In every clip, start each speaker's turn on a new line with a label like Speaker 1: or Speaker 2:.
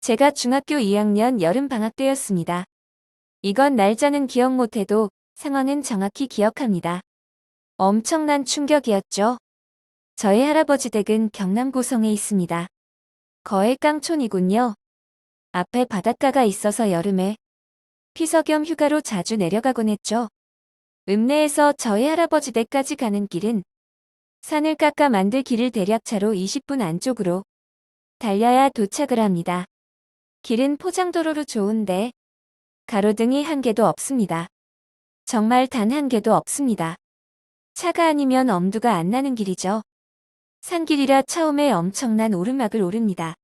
Speaker 1: 제가 중학교 2학년 여름 방학 때였습니다. 이건 날짜는 기억 못해도 상황은 정확히 기억합니다. 엄청난 충격이었죠. 저희 할아버지 댁은 경남 고성에 있습니다. 거의 깡촌이군요. 앞에 바닷가가 있어서 여름에 피서 겸 휴가로 자주 내려가곤 했죠. 읍내에서 저희 할아버지 댁까지 가는 길은 산을 깎아 만들 길을 대략 차로 20분 안쪽으로 달려야 도착을 합니다. 길은 포장도로로 좋은데 가로등이 한 개도 없습니다. 정말 단 한 개도 없습니다. 차가 아니면 엄두가 안 나는 길이죠. 산길이라 처음에 엄청난 오르막을 오릅니다.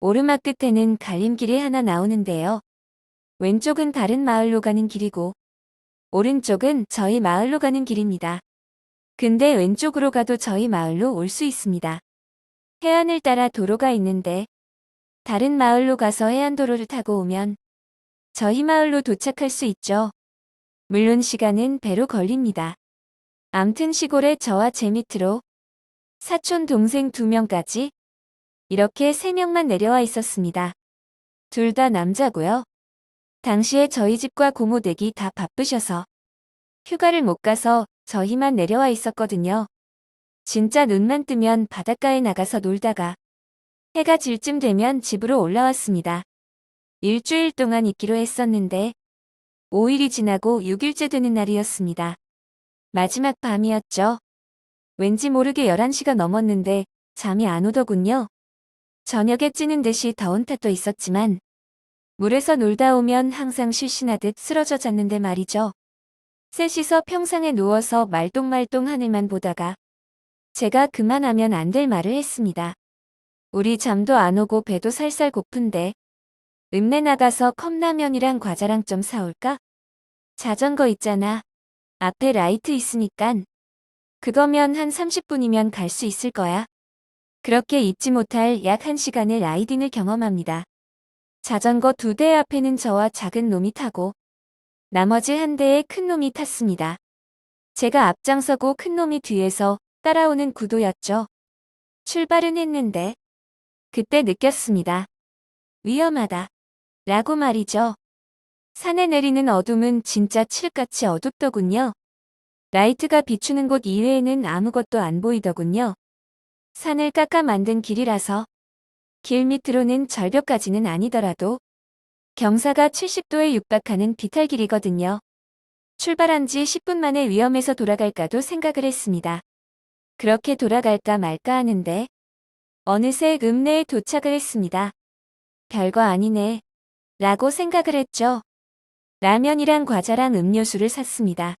Speaker 1: 오르막 끝에는 갈림길이 하나 나오는데요. 왼쪽은 다른 마을로 가는 길이고 오른쪽은 저희 마을로 가는 길입니다. 근데 왼쪽으로 가도 저희 마을로 올 수 있습니다. 해안을 따라 도로가 있는데 다른 마을로 가서 해안도로를 타고 오면 저희 마을로 도착할 수 있죠. 물론 시간은 배로 걸립니다. 암튼 시골에 저와 제 밑으로 사촌 동생 두 명까지 이렇게 세 명만 내려와 있었습니다. 둘 다 남자고요. 당시에 저희 집과 고모 댁이 다 바쁘셔서 휴가를 못 가서 저희만 내려와 있었거든요. 진짜 눈만 뜨면 바닷가에 나가서 놀다가 해가 질 쯤 되면 집으로 올라왔습니다. 일주일 동안 있기로 했었는데 5일이 지나고 6일째 되는 날이었습니다. 마지막 밤이었죠. 왠지 모르게 11시가 넘었는데 잠이 안 오더군요. 저녁에 찌는 듯이 더운 탓도 있었지만 물에서 놀다 오면 항상 실신하듯 쓰러져 잤는데 말이죠. 셋이서 평상에 누워서 말똥말똥 하늘만 보다가 제가 그만하면 안 될 말을 했습니다. 우리 잠도 안 오고 배도 살살 고픈데 읍내 나가서 컵라면이랑 과자랑 좀 사올까? 자전거 있잖아. 앞에 라이트 있으니깐. 그거면 한 30분이면 갈 수 있을 거야. 그렇게 잊지 못할 약 1시간의 라이딩을 경험합니다. 자전거 두 대 앞에는 저와 작은 놈이 타고 나머지 한 대에 큰 놈이 탔습니다. 제가 앞장서고 큰 놈이 뒤에서 따라오는 구도였죠. 출발은 했는데 그때 느꼈습니다. 위험하다. 라고 말이죠. 산에 내리는 어둠은 진짜 칠같이 어둡더군요. 라이트가 비추는 곳 이외에는 아무것도 안 보이더군요. 산을 깎아 만든 길이라서 길 밑으로는 절벽까지는 아니더라도 경사가 70도에 육박하는 비탈길이거든요. 출발한 지 10분 만에 위험해서 돌아갈까도 생각을 했습니다. 그렇게 돌아갈까 말까 하는데 어느새 읍내에 도착을 했습니다. 별거 아니네. 라고 생각을 했죠. 라면이랑 과자랑 음료수를 샀습니다.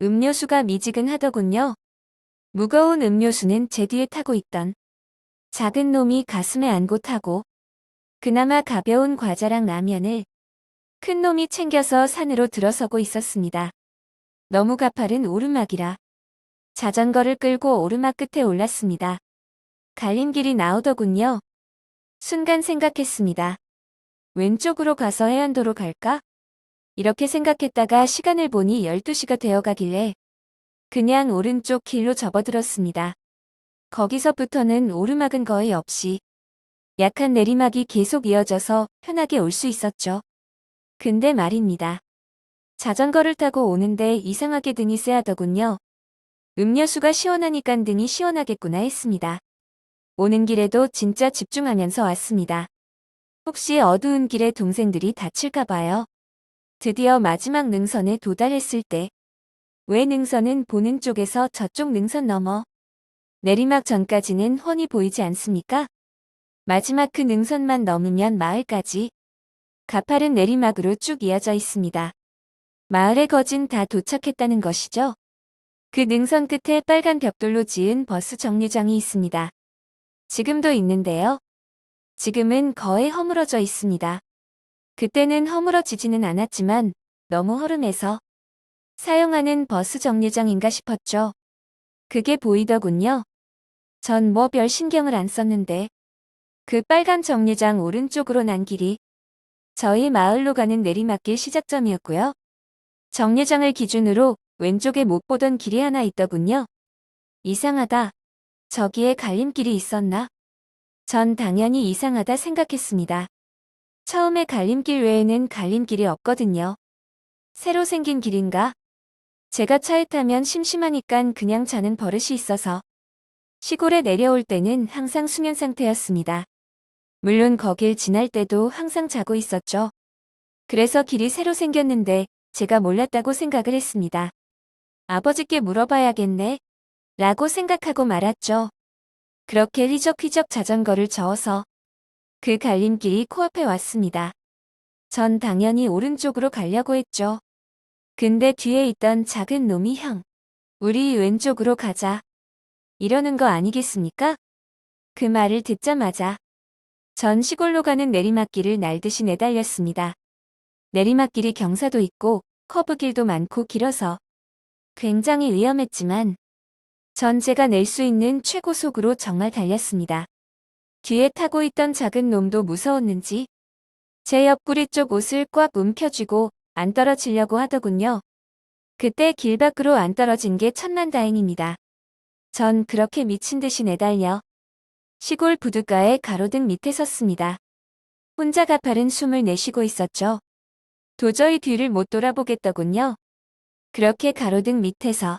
Speaker 1: 음료수가 미지근하더군요. 무거운 음료수는 제 뒤에 타고 있던 작은 놈이 가슴에 안고 타고 그나마 가벼운 과자랑 라면을 큰 놈이 챙겨서 산으로 들어서고 있었습니다. 너무 가파른 오르막이라 자전거를 끌고 오르막 끝에 올랐습니다. 갈림길이 나오더군요. 순간 생각했습니다. 왼쪽으로 가서 해안도로 갈까? 이렇게 생각했다가 시간을 보니 12시가 되어 가길래 그냥 오른쪽 길로 접어들었습니다. 거기서부터는 오르막은 거의 없이 약한 내리막이 계속 이어져서 편하게 올 수 있었죠. 근데 말입니다. 자전거를 타고 오는데 이상하게 등이 쎄하더군요. 음료수가 시원하니깐 등이 시원하겠구나 했습니다. 오는 길에도 진짜 집중하면서 왔습니다. 혹시 어두운 길에 동생들이 다칠까봐요. 드디어 마지막 능선에 도달했을 때, 왜 능선은 보는 쪽에서 저쪽 능선 넘어 내리막 전까지는 훤히 보이지 않습니까? 마지막 그 능선만 넘으면 마을까지 가파른 내리막으로 쭉 이어져 있습니다. 마을의 거진 다 도착했다는 것이죠. 그 능선 끝에 빨간 벽돌로 지은 버스 정류장이 있습니다. 지금도 있는데요. 지금은 거의 허물어져 있습니다. 그때는 허물어지지는 않았지만 너무 허름해서 사용하는 버스 정류장인가 싶었죠. 그게 보이더군요. 전 뭐 별 신경을 안 썼는데 그 빨간 정류장 오른쪽으로 난 길이 저희 마을로 가는 내리막길 시작점이었고요. 정류장을 기준으로 왼쪽에 못 보던 길이 하나 있더군요. 이상하다. 저기에 갈림길이 있었나? 전 당연히 이상하다 생각했습니다. 처음에 갈림길 외에는 갈림길이 없거든요. 새로 생긴 길인가? 제가 차에 타면 심심하니깐 그냥 자는 버릇이 있어서 시골에 내려올 때는 항상 수면 상태였습니다. 물론 거길 지날 때도 항상 자고 있었죠. 그래서 길이 새로 생겼는데 제가 몰랐다고 생각을 했습니다. 아버지께 물어봐야겠네. 라고 생각하고 말았죠. 그렇게 휘적휘적 자전거를 저어서 그 갈림길이 코앞에 왔습니다. 전 당연히 오른쪽으로 가려고 했죠. 근데 뒤에 있던 작은 놈이 형, 우리 왼쪽으로 가자. 이러는 거 아니겠습니까? 그 말을 듣자마자 전 시골로 가는 내리막길을 날듯이 내달렸습니다. 내리막길이 경사도 있고 커브길도 많고 길어서 굉장히 위험했지만 전 제가 낼 수 있는 최고 속으로 정말 달렸습니다. 뒤에 타고 있던 작은 놈도 무서웠는지 제 옆구리 쪽 옷을 꽉 움켜쥐고 안 떨어지려고 하더군요. 그때 길 밖으로 안 떨어진 게 천만 다행입니다. 전 그렇게 미친 듯이 내달려 시골 부둣가의 가로등 밑에 섰습니다. 혼자 가파른 숨을 내쉬고 있었죠. 도저히 뒤를 못 돌아보겠더군요. 그렇게 가로등 밑에서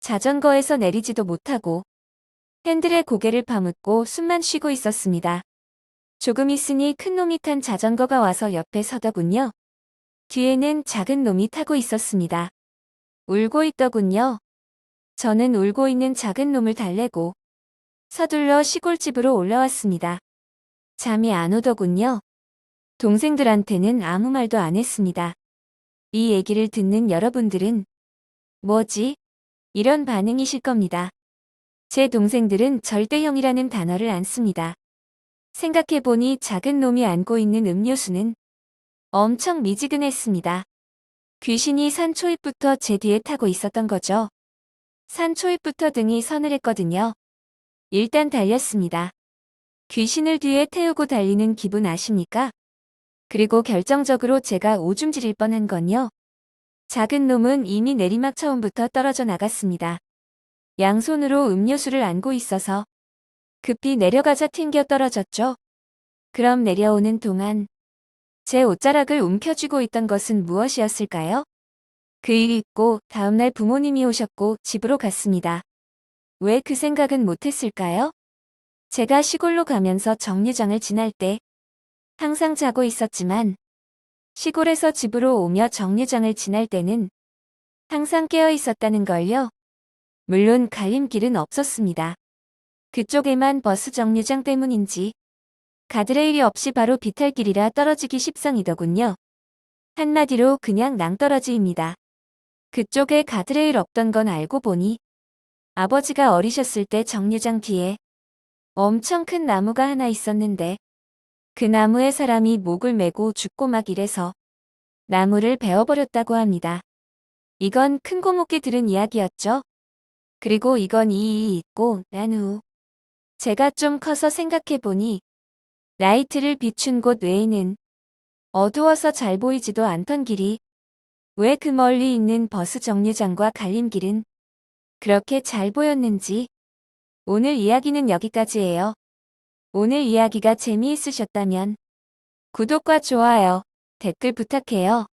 Speaker 1: 자전거에서 내리지도 못하고 핸들에 고개를 파묻고 숨만 쉬고 있었습니다. 조금 있으니 큰 놈이 탄 자전거가 와서 옆에 서더군요. 뒤에는 작은 놈이 타고 있었습니다. 울고 있더군요. 저는 울고 있는 작은 놈을 달래고 서둘러 시골집으로 올라왔습니다. 잠이 안 오더군요. 동생들한테는 아무 말도 안 했습니다. 이 얘기를 듣는 여러분들은 뭐지? 이런 반응이실 겁니다. 제 동생들은 절대 형이라는 단어를 안 씁니다. 생각해보니 작은 놈이 안고 있는 음료수는 엄청 미지근했습니다. 귀신이 산 초입부터 제 뒤에 타고 있었던 거죠. 산 초입부터 등이 서늘했거든요. 일단 달렸습니다. 귀신을 뒤에 태우고 달리는 기분 아십니까? 그리고 결정적으로 제가 오줌 지릴 뻔한 건요. 작은 놈은 이미 내리막 처음부터 떨어져 나갔습니다. 양손으로 음료수를 안고 있어서 급히 내려가자 튕겨 떨어졌죠. 그럼 내려오는 동안 제 옷자락을 움켜쥐고 있던 것은 무엇이었을까요? 그 일이 있고 다음날 부모님이 오셨고 집으로 갔습니다. 왜 그 생각은 못했을까요? 제가 시골로 가면서 정류장을 지날 때 항상 자고 있었지만 시골에서 집으로 오며 정류장을 지날 때는 항상 깨어 있었다는 걸요. 물론 갈림길은 없었습니다. 그쪽에만 버스 정류장 때문인지 가드레일이 없이 바로 비탈길이라 떨어지기 십상이더군요. 한마디로 그냥 낭떠러지입니다. 그쪽에 가드레일 없던 건 알고 보니 아버지가 어리셨을 때 정류장 뒤에 엄청 큰 나무가 하나 있었는데 그 나무에 사람이 목을 메고 죽고 막 이래서 나무를 베어버렸다고 합니다. 이건 큰 고목이 들은 이야기였죠. 그리고 이건 이이 있고 난 후. 제가 좀 커서 생각해보니 라이트를 비춘 곳 외에는 어두워서 잘 보이지도 않던 길이 왜 그 멀리 있는 버스 정류장과 갈림길은 그렇게 잘 보였는지 오늘 이야기는 여기까지예요. 오늘 이야기가 재미있으셨다면 구독과 좋아요, 댓글 부탁해요.